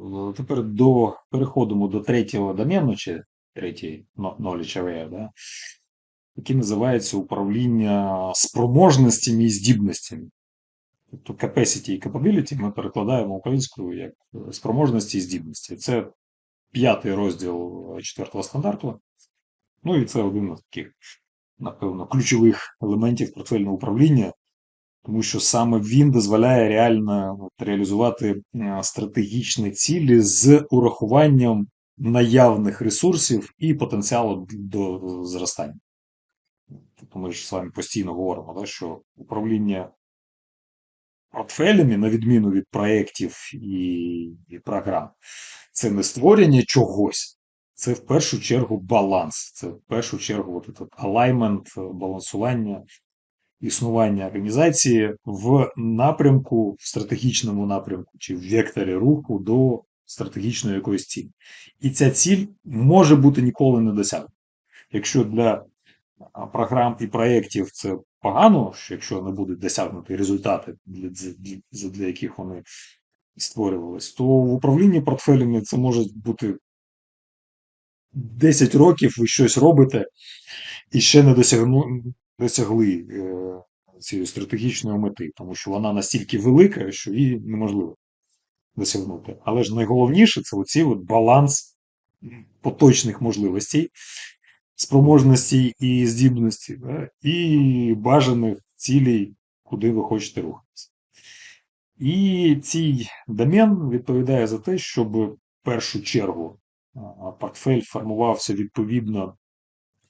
Е, Тепер до, переходимо до третього домену, чи третій knowledge area, да, який називається управління спроможностями і здібностями. Тобто capacity і capability ми перекладаємо українською як спроможності і здібності. Це п'ятий розділ четвертого стандарту. Ну і це один з таких, напевно, ключових елементів портфельного управління, тому що саме він дозволяє реально реалізувати е, стратегічні цілі з урахуванням наявних ресурсів і потенціалу до зростання. Тобто ми ж з вами постійно говоримо, да, що управління портфелями, на відміну від проєктів і, програм, це не створення чогось, це в першу чергу баланс, це в першу чергу алаймент, балансування, існування організації в напрямку, в стратегічному напрямку чи в векторі руху до стратегічної якоїсь цілі. І ця ціль може бути ніколи не досягнута. Якщо для програм і проєктів це погано, що якщо не будуть досягнуті результати, для, для, для яких вони створювались, то в управлінні портфелями це може бути 10 років ви щось робите і ще не досягну, досягли е, цієї стратегічної мети, тому що вона настільки велика, що її неможливо досягнути. Але ж найголовніше це оці от баланс поточних можливостей, спроможностей і здібностей, да, і бажаних цілей, куди ви хочете рухатися. І цей домен відповідає за те, щоб в першу чергу портфель формувався відповідно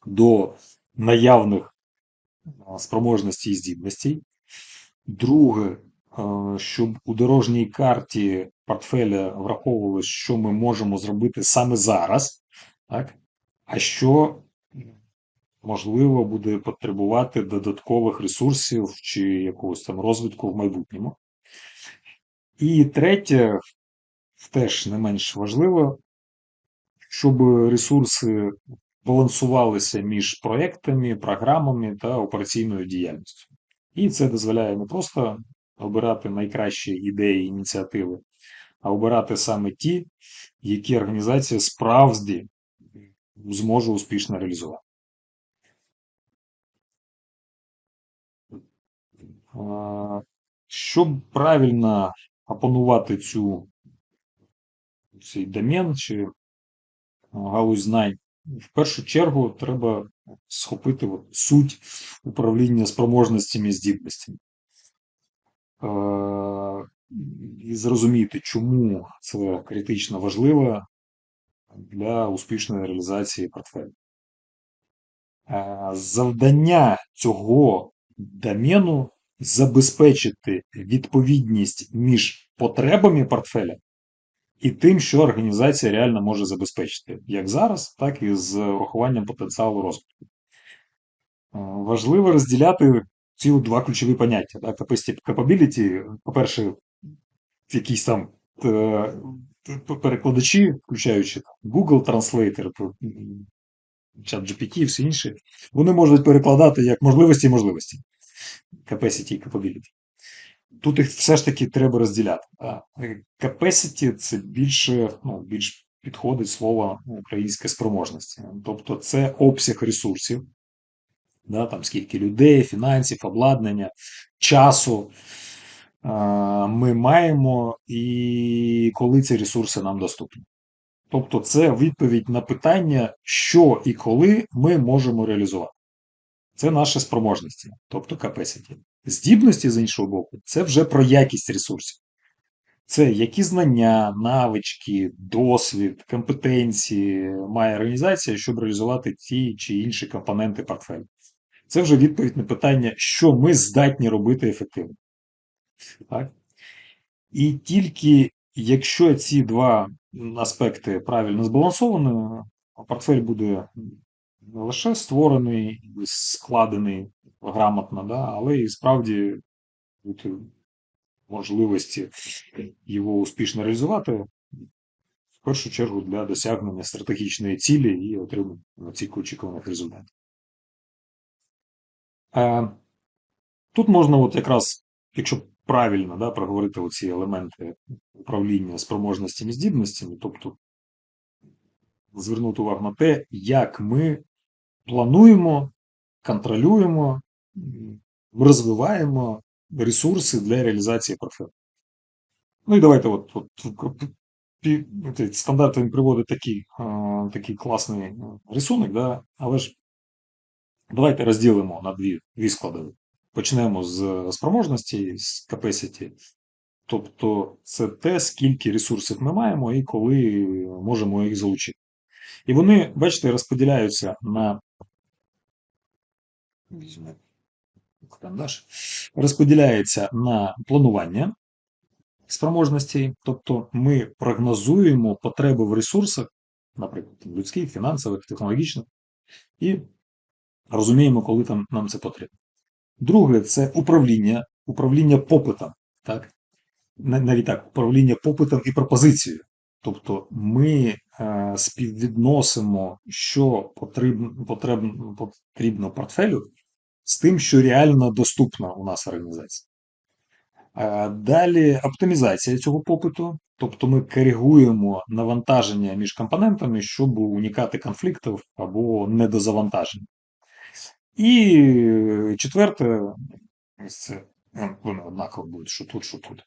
до наявних а, спроможностей і здібностей. Друге, щоб у дорожній карті портфеля враховувалось, що ми можемо зробити саме зараз, так? а що можливо буде потребувати додаткових ресурсів чи якогось там розвитку в майбутньому. І третє, теж не менш важливо, щоб ресурси балансувалися між проектами, програмами та операційною діяльністю. І це дозволяє не просто обирати найкращі ідеї і ініціативи, а обирати саме ті, які організація справді зможе успішно реалізувати. Щоб правильно опанувати цю цей домен чи галузь знань, в першу чергу треба схопити от суть управління спроможностями і здібностями. Е, І зрозуміти, чому це критично важливо для успішної реалізації портфелю. Е, Завдання цього домену забезпечити відповідність між потребами портфеля і тим, що організація реально може забезпечити, як зараз, так і з урахуванням потенціалу розвитку. Е, Важливо розділяти ці два ключові поняття. Так? Capability, по-перше, якісь там е, перекладачі, включаючи Google Translator, чат GPT і все інше, вони можуть перекладати як можливості і можливості. Capacity і capability. Тут їх все ж таки треба розділяти. Capacity це більше, ну, більш підходить слово українське спроможності. Тобто це обсяг ресурсів, да, там скільки людей, фінансів, обладнання, часу ми маємо і коли ці ресурси нам доступні. Тобто, це відповідь на питання, що і коли ми можемо реалізувати. Це наші спроможності, тобто capacity. Здібності, з іншого боку, це вже про якість ресурсів. Це які знання, навички, досвід, компетенції має організація, щоб реалізувати ті чи інші компоненти портфелю. Це вже відповідь на питання, що ми здатні робити ефективно. Так? І тільки якщо ці два аспекти правильно збалансовані, портфель буде не лише створений, складений грамотно, да, але і справді можливості його успішно реалізувати, в першу чергу для досягнення стратегічної цілі і отримання цих очікуваних результатів. Тут можна, от якраз, якщо правильно да, проговорити оці елементи управління спроможностями і здібностями, тобто звернути увагу на те, як ми плануємо, контролюємо, розвиваємо ресурси для реалізації портфелю. Ну і давайте от, от стандарт він приводить такий такий класний рисунок, да? але ж давайте розділимо на дві дві складові. Почнемо з спроможності, з capacity. Тобто це те, скільки ресурсів ми маємо і коли можемо їх залучити. І вони, бачите, розподіляються на розподіляється на планування спроможностей, тобто ми прогнозуємо потреби в ресурсах, наприклад, людських, фінансових, технологічних, і розуміємо, коли там нам це потрібно. Друге, це управління, управління попитом. Так? Навіть так, управління попитом і пропозицією. Тобто ми е, співвідносимо, що потрібно потрібно, потрібно портфелю з тим, що реально доступно у нас в організації. Е, далі оптимізація цього попиту, тобто ми коригуємо навантаження між компонентами, щоб уникати конфліктів або недозавантажень. І четверте, це вони однаково будуть, що тут, що тут.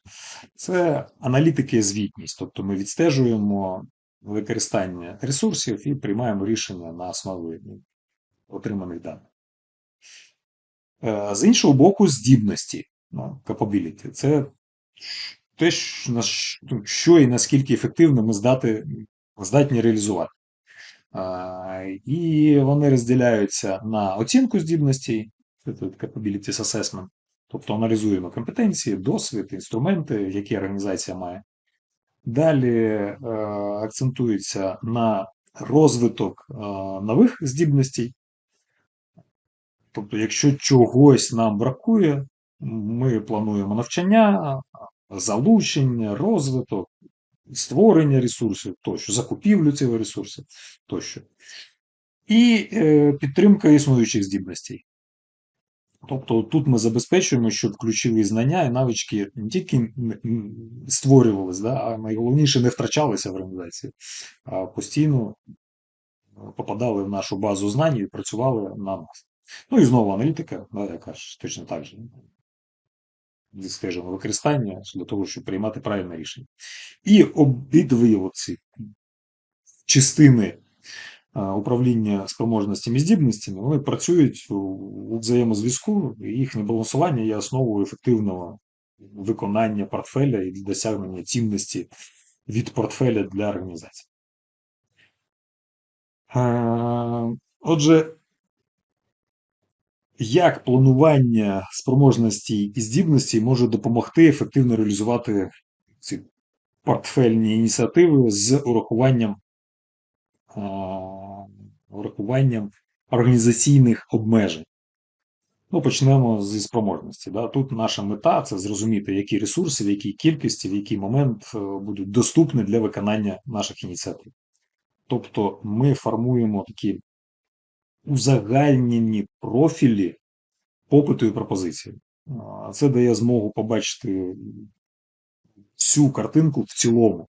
Це аналітики і звітність. Тобто ми відстежуємо використання ресурсів і приймаємо рішення на основі отриманих даних. Е, з іншого боку, здібності, ну, capability. Це те, що і наскільки ефективно ми здатні реалізувати. І вони розділяються на оцінку здібностей, capabilities assessment, тобто аналізуємо компетенції, досвід, інструменти, які організація має. Далі е, акцентується на розвиток е, нових здібностей. Тобто, якщо чогось нам бракує, ми плануємо навчання, залучення, розвиток, створення ресурсів тощо, закупівлю цього ресурсу тощо. І е, підтримка існуючих здібностей. Тобто тут ми забезпечуємо, щоб ключові знання і навички не тільки створювалися, да, а найголовніше не втрачалися в організації, а постійно попадали в нашу базу знань і працювали на нас. Ну і знову аналітика, да, яка ж точно так же відстежуємо використання для того, щоб приймати правильне рішення. І обидві оці частини управління спроможностями і здібностями, вони працюють у взаємозв'язку, і їхнє балансування є основою ефективного виконання портфеля і досягнення цінності від портфеля для організації. Отже, як планування спроможності і здібності може допомогти ефективно реалізувати ці портфельні ініціативи з урахуванням урахуванням організаційних обмежень. Ну, Почнемо зі спроможності. Да? Тут наша мета це зрозуміти, які ресурси, в якій кількості, в який момент е, будуть доступні для виконання наших ініціатив. Тобто ми формуємо такі узагальнені профілі попиту і пропозиції. Це дає змогу побачити всю картинку в цілому.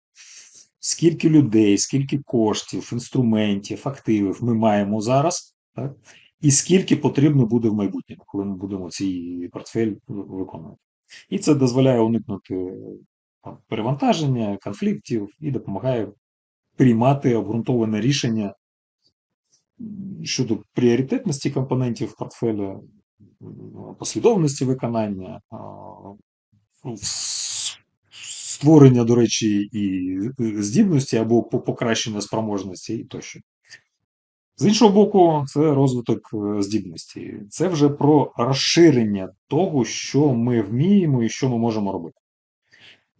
Скільки людей, скільки коштів, інструментів, активів ми маємо зараз, так? і скільки потрібно буде в майбутньому, коли ми будемо цей портфель виконувати. І це дозволяє уникнути перевантаження, конфліктів і допомагає приймати обґрунтоване рішення щодо пріоритетності компонентів портфеля, послідовності виконання, створення, до речі, і здібності або покращення спроможності і тощо. З іншого боку, це розвиток е, здібності. Це вже про розширення того, що ми вміємо і що ми можемо робити.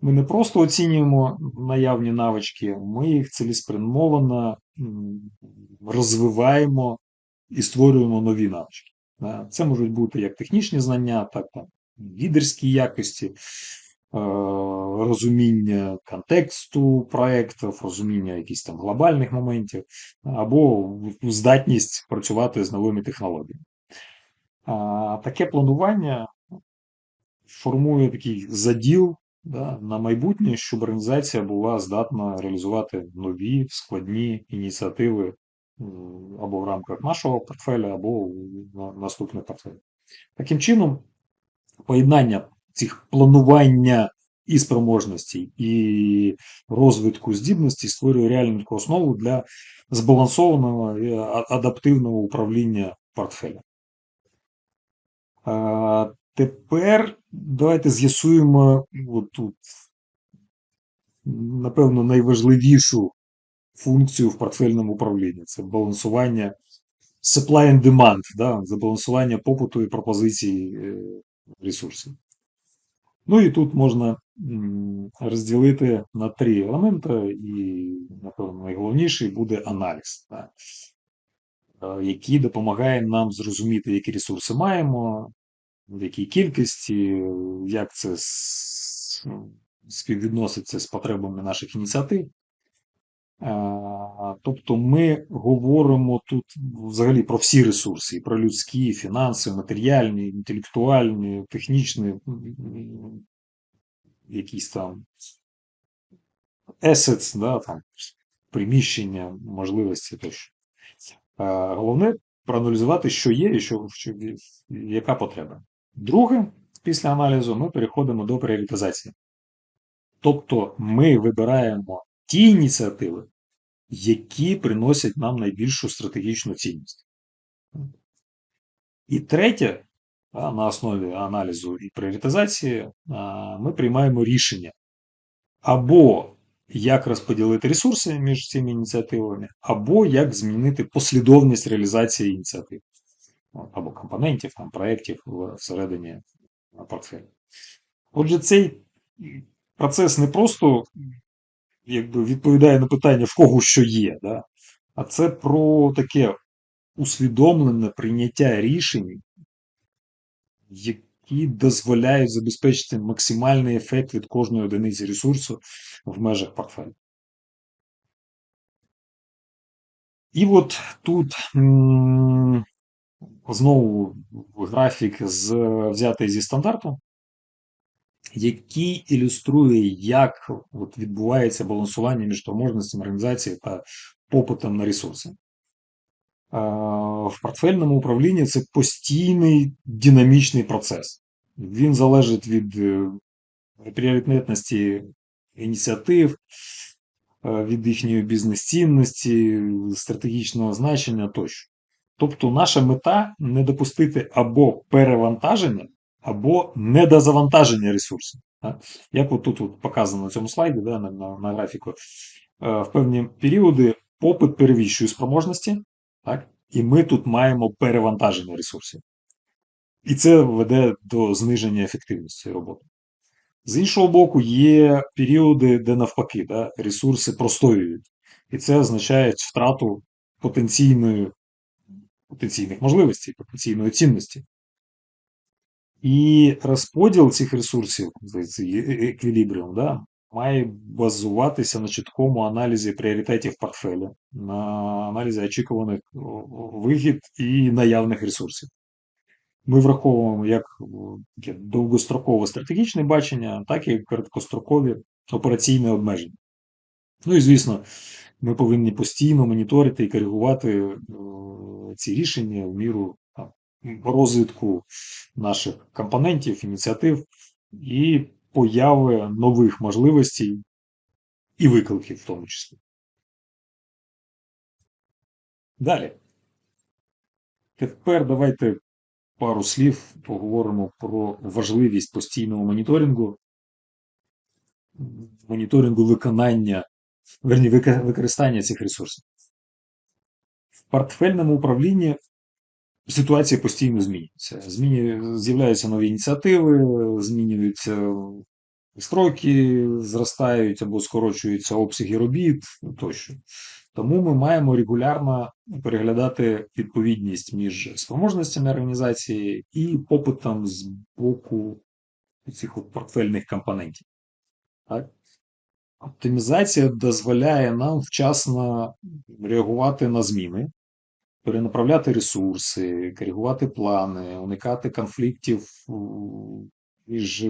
Ми не просто оцінюємо наявні навички, ми їх цілеспрямовано розвиваємо і створюємо нові навички. Це можуть бути як технічні знання, так і лідерські якості, е, розуміння контексту проєктів, розуміння якихось там глобальних моментів, або здатність працювати з новими технологіями. Таке планування формує такий заділ да, на майбутнє, щоб організація була здатна реалізувати нові складні ініціативи або в рамках нашого портфеля, або у наступних портфелів. Таким чином, поєднання цих планування і спроможностей, і розвитку здібностей створює реальну таку основу для збалансованого і адаптивного управління портфелем. Тепер давайте з'ясуємо тут, напевно, найважливішу функцію в портфельному управлінні це балансування supply and demand, да, забалансування попиту і пропозиції е, ресурсів. Ну і тут можна розділити на три елементи, і, напевно, найголовніший буде аналіз, е, який допомагає нам зрозуміти, які ресурси маємо, в якій кількості, як це співвідноситься з потребами наших ініціатив. А, Тобто ми говоримо тут взагалі про всі ресурси: про людські, і фінансові, матеріальні, інтелектуальні, технічні, якісь там assets, да, там, приміщення, можливості тощо. Головне проаналізувати, що є і що, що, яка потреба. Друге, після аналізу ми переходимо до пріоритизації. Тобто ми вибираємо ті ініціативи, які приносять нам найбільшу стратегічну цінність. І третє, на основі аналізу і пріоритизації, ми приймаємо рішення або як розподілити ресурси між цими ініціативами, або як змінити послідовність реалізації ініціатив або компонентів, там, проєктів всередині портфелю. Отже, цей процес не просто якби, відповідає на питання, в кого що є, да? а це про таке усвідомлене прийняття рішень, які дозволяють забезпечити максимальний ефект від кожної одиниці ресурсу в межах портфелю. І от тут знову графік з, взятий зі стандарту, який ілюструє, як от відбувається балансування між спроможностями організації та попитом на ресурси. В портфельному управлінні це постійний динамічний процес. Він залежить від е, пріоритетності ініціатив, е, від їхньої бізнес-цінності, стратегічного значення тощо. Тобто, наша мета не допустити або перевантаження, або недозавантаження ресурсів. Як от тут от показано на цьому слайді, да, на, на, на графіку, Е, в певні періоди попит перевищує спроможності, так, і ми тут маємо перевантаження ресурсів. І це веде до зниження ефективності роботи. З іншого боку, є періоди, де навпаки, да, ресурси простоюють. І це означає втрату потенційної, потенційних можливостей, потенційної цінності. І розподіл цих ресурсів, еквілібріум, да, має базуватися на чіткому аналізі пріоритетів портфеля, на аналізі очікуваних вигід і наявних ресурсів. Ми враховуємо як довгострокове стратегічне бачення, так і короткострокові операційні обмеження. Ну і звісно, ми повинні постійно моніторити і коригувати ці рішення в міру розвитку наших компонентів, ініціатив і появи нових можливостей і викликів в тому числі. Далі. Тепер давайте пару слів поговоримо про важливість постійного моніторингу, моніторингу виконання, верні, використання цих ресурсів. В портфельному управлінні ситуація постійно змінюється. Змінює, з'являються нові ініціативи, змінюються строки, зростають або скорочуються обсяги робіт тощо. Тому ми маємо регулярно переглядати відповідність між спроможностями організації і попитом з боку цих от портфельних компонентів. Так? Оптимізація дозволяє нам вчасно реагувати на зміни, перенаправляти ресурси, коригувати плани, уникати конфліктів між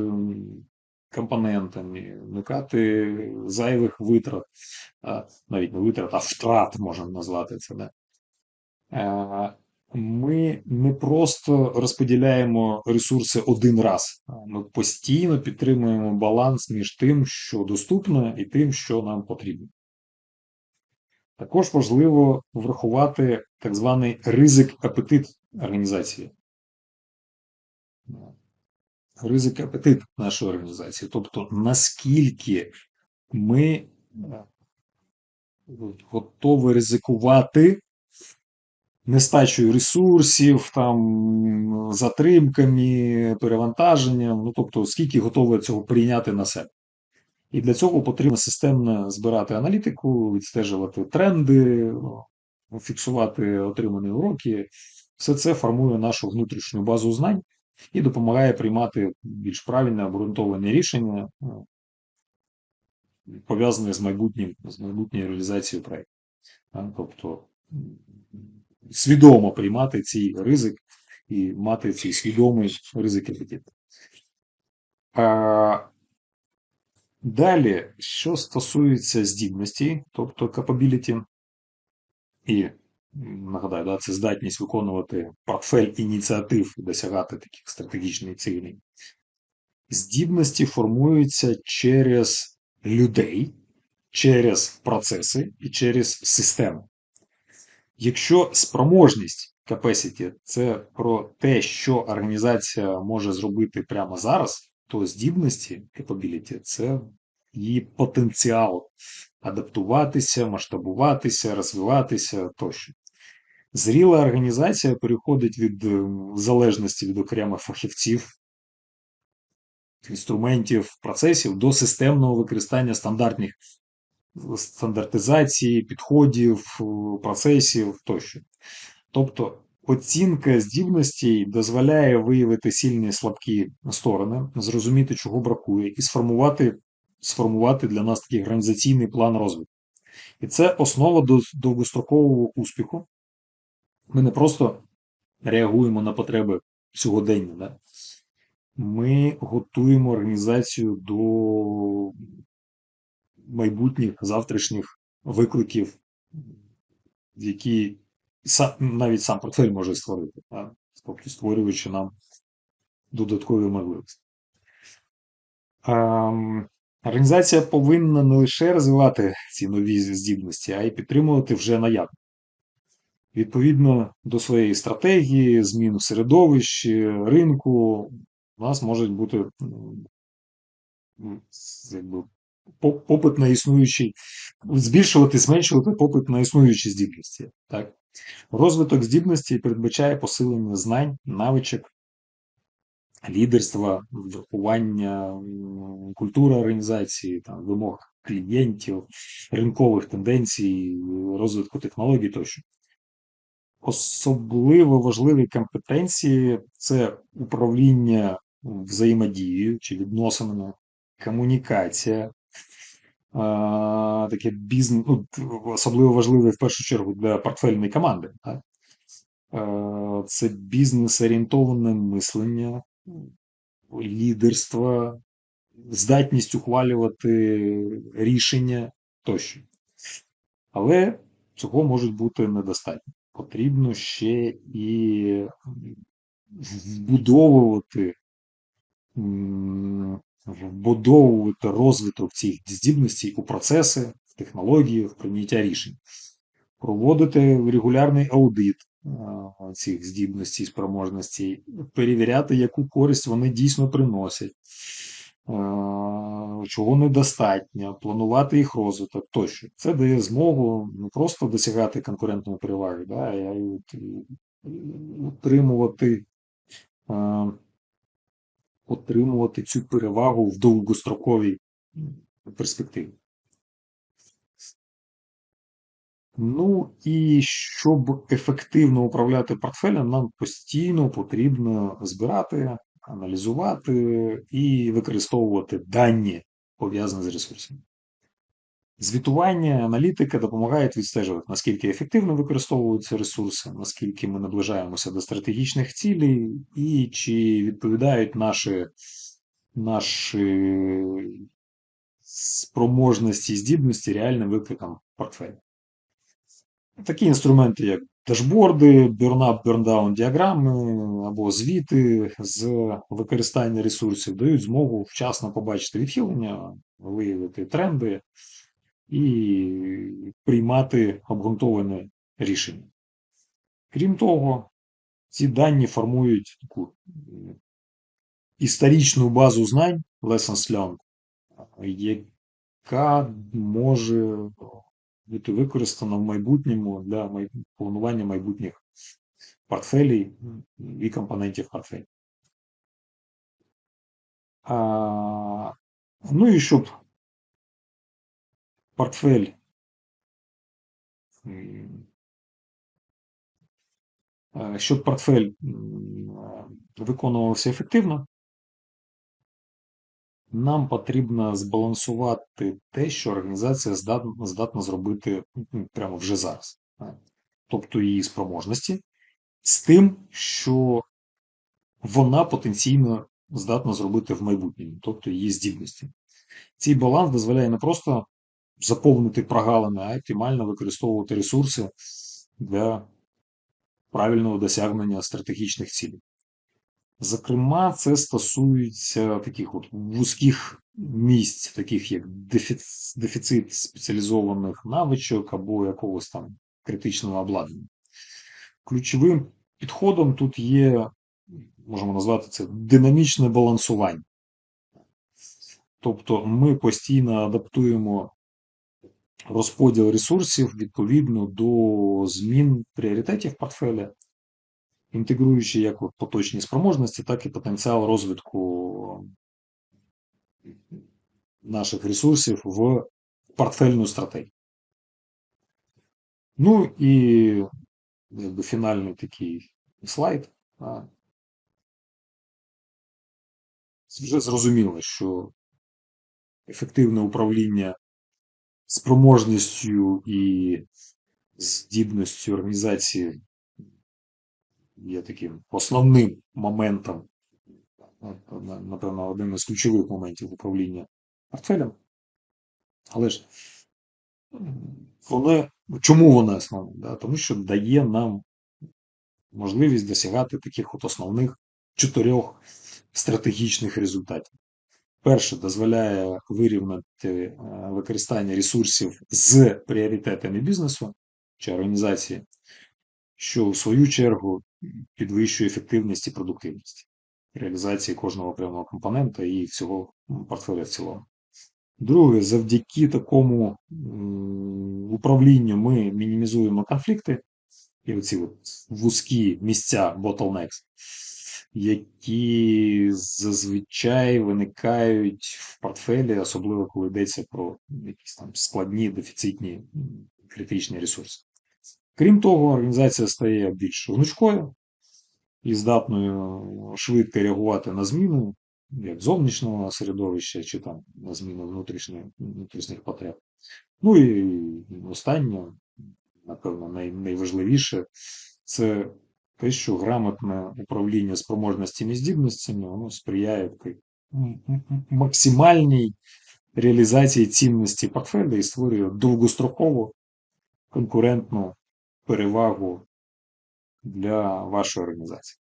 компонентами, уникати зайвих витрат, навіть не витрат, а втрат можна назвати це. Да? Ми не просто розподіляємо ресурси один раз, ми постійно підтримуємо баланс між тим, що доступно, і тим, що нам потрібно. Також важливо врахувати так званий ризик апетит організації. Ризик апетит нашої організації. Тобто, наскільки ми е, готові ризикувати нестачею ресурсів, там, затримками, перевантаженням, ну тобто, скільки готові цього прийняти на себе. І для цього потрібно системно збирати аналітику, відстежувати тренди, фіксувати отримані уроки. Все це формує нашу внутрішню базу знань і допомагає приймати більш правильне обґрунтовані рішення, пов'язані з майбутнім, з майбутньою реалізацією проєкту. Тобто свідомо приймати цей ризик і мати цей свідомий ризик апетит. Далі, що стосується здібності, тобто capability, і нагадаю, да, це здатність виконувати портфель ініціатив і досягати таких стратегічних цілей. Здібності формуються через людей, через процеси і через систему. Якщо спроможність capacity – це про те, що організація може зробити прямо зараз, то здібності capability – це її потенціал адаптуватися, масштабуватися, розвиватися тощо. Зріла організація переходить від е, залежності від окремих фахівців, інструментів, процесів до системного використання стандартних стандартизації, підходів, е, процесів тощо. Тобто оцінка здібностей дозволяє виявити сильні і слабкі сторони, зрозуміти, чого бракує, і сформувати сформувати для нас такий організаційний план розвитку. І це основа до довгострокового успіху. Ми не просто реагуємо на потреби сьогодення. Да? Ми готуємо організацію до майбутніх завтрашніх викликів, які навіть сам портфель може створити, да? тобто створюючи нам додаткові можливості. Ем, організація повинна не лише розвивати ці нові здібності, а й підтримувати вже наявні. Відповідно до своєї стратегії, змін середовищі, ринку, у нас можуть бути якби, попит на існуючий, збільшувати, зменшувати попит на існуючі здібності. Так? Розвиток здібності передбачає посилення знань, навичок, лідерства, врахування культури організації, там, вимог клієнтів, ринкових тенденцій, розвитку технологій тощо. Особливо важливі компетенції це управління взаємодією чи відносинами, комунікація, таке бізнес, ну, особливо важливе в першу чергу для портфельної команди. Так? Це бізнес-орієнтоване мислення, лідерство, здатність ухвалювати рішення тощо. Але цього може бути недостатньо. Потрібно ще і вбудовувати вбудовувати розвиток цих здібностей у процеси, в технології, в прийняття рішень, проводити регулярний аудит цих здібностей, спроможностей, перевіряти, яку користь вони дійсно приносять, чого недостатньо, планувати їх розвиток тощо. Це дає змогу не просто досягати конкурентної переваги, а й утримувати отримувати цю перевагу в довгостроковій перспективі. Ну і щоб ефективно управляти портфелем, нам постійно потрібно збирати, аналізувати і використовувати дані, пов'язані з ресурсами. Звітування, аналітика допомагають відстежувати, наскільки ефективно використовуються ресурси, наскільки ми наближаємося до стратегічних цілей, і чи відповідають наші наші спроможності і здібності реальним викликам портфелю. Такі інструменти, як дашборди, burn-up, burn-down діаграми або звіти з використання ресурсів дають змогу вчасно побачити відхилення, виявити тренди і приймати обґрунтоване рішення. Крім того, ці дані формують таку історичну базу знань Lessons Learned, яка може бути використана в майбутньому для планування майбутніх портфелей і компонентів портфелю. А, Ну і щоб портфель щоб портфель виконувався ефективно, нам потрібно збалансувати те, що організація здатна, зробити прямо вже зараз. Тобто її спроможності, з тим, що вона потенційно здатна зробити в майбутньому, тобто її здібності. Цей баланс дозволяє не просто заповнити прогалини, а оптимально використовувати ресурси для правильного досягнення стратегічних цілей. Зокрема, це стосується таких от вузьких місць, таких як дефіцит спеціалізованих навичок або якогось там критичного обладнання. Ключовим підходом тут є, можемо назвати це динамічне балансування. Тобто ми постійно адаптуємо розподіл ресурсів відповідно до змін пріоритетів портфеля інтегруючи як от поточні спроможності, так і потенціал розвитку наших ресурсів в портфельну стратегію. Ну і якби фінальний такий слайд. Вже зрозуміло, що ефективне управління спроможністю і здібністю організації є таким основним моментом, напевно, одним із ключових моментів управління портфелем. Але ж воно, чому воно основне? Да? Тому що дає нам можливість досягати таких от основних чотирьох стратегічних результатів. Перше, дозволяє вирівняти е, використання ресурсів з пріоритетами бізнесу чи організації, що в свою чергу підвищує ефективність і продуктивність реалізації кожного окремого компонента і всього портфеля в цілому. Друге, завдяки такому управлінню ми мінімізуємо конфлікти і оці вузькі місця bottlenecks, які зазвичай виникають в портфелі, особливо коли йдеться про якісь там складні дефіцитні критичні ресурси. Крім того, організація стає більш гнучкою і здатною швидко реагувати на зміну як зовнішнього середовища, чи там на зміну внутрішніх внутрішніх потреб. Ну і останнє, напевно, най, найважливіше це те, що грамотне управління спроможностями і здібностями воно сприяє максимальній реалізації цінності портфеля і створює довгострокову конкурентну перевагу для вашої організації.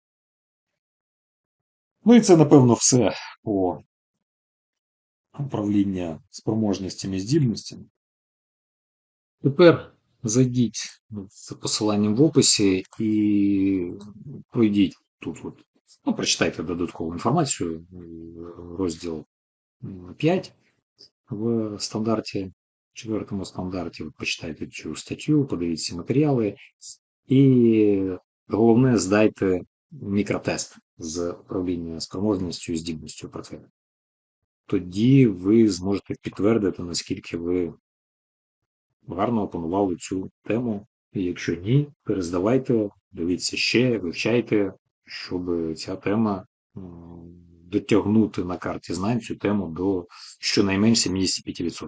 Ну і це, напевно, все по управління спроможностями і здібностями. Тепер зайдіть за посиланням в описі і пройдіть тут, от, ну, прочитайте додаткову інформацію, розділ 5 в стандарті четвертому стандарті ви почитайте цю статтю, подивіться матеріали, і головне, здайте мікротест з управління спроможністю і здібністю портфеля. Тоді ви зможете підтвердити, наскільки ви гарно опанували цю тему. Якщо ні, перездавайте, дивіться ще, вивчайте, щоб ця тема дотягнути на карті знань цю тему до щонайменше 75%.